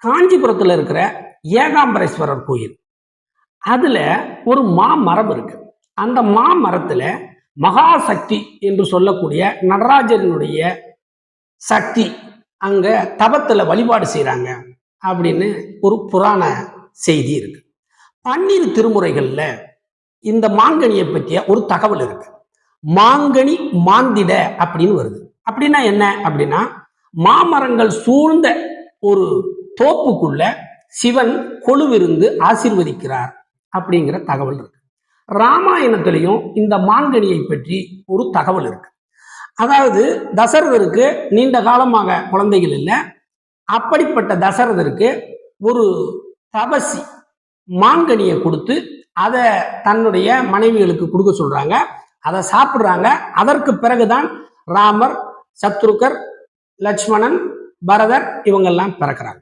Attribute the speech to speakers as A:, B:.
A: காஞ்சிபுரத்தில் இருக்கிற ஏகாம்பரேஸ்வரர் கோயில். அதில் ஒரு மாமரம் இருக்கு. அந்த மாமரத்தில் மகாசக்தி என்று சொல்லக்கூடிய நடராஜனுடைய சக்தி அங்கே தபத்தில் வழிபாடு செய்கிறாங்க அப்படின்னு ஒரு புராண செய்தி இருக்கு. பன்னீர் திருமுறைகளில் இந்த மாங்கனியை பற்றிய ஒரு தகவல் இருக்கு. மாங்கனி மாந்திட அப்படின்னு வருது. அப்படின்னா என்ன? அப்படின்னா மாமரங்கள் சூழ்ந்த ஒரு தோப்புக்குள்ள சிவன் கொலுவிருந்து ஆசிர்வதிக்கிறார் அப்படிங்கிற தகவல் இருக்கு. ராமாயணத்திலையும் இந்த மாங்கனியை பற்றி ஒரு தகவல் இருக்கு. அதாவது தசரதருக்கு நீண்ட காலமாக குழந்தைகள் இல்லை. அப்படிப்பட்ட தசரதருக்கு ஒரு தபசி மாங்கனியை கொடுத்து அதை தன்னுடைய மனைவிகளுக்கு கொடுக்க சொல்றாங்க. அதை சாப்பிட்றாங்க. அதற்கு பிறகுதான் ராமர் சத்ருக்கர் லட்சுமணன் பரதர் இவங்கெல்லாம் பிறக்கிறாங்க.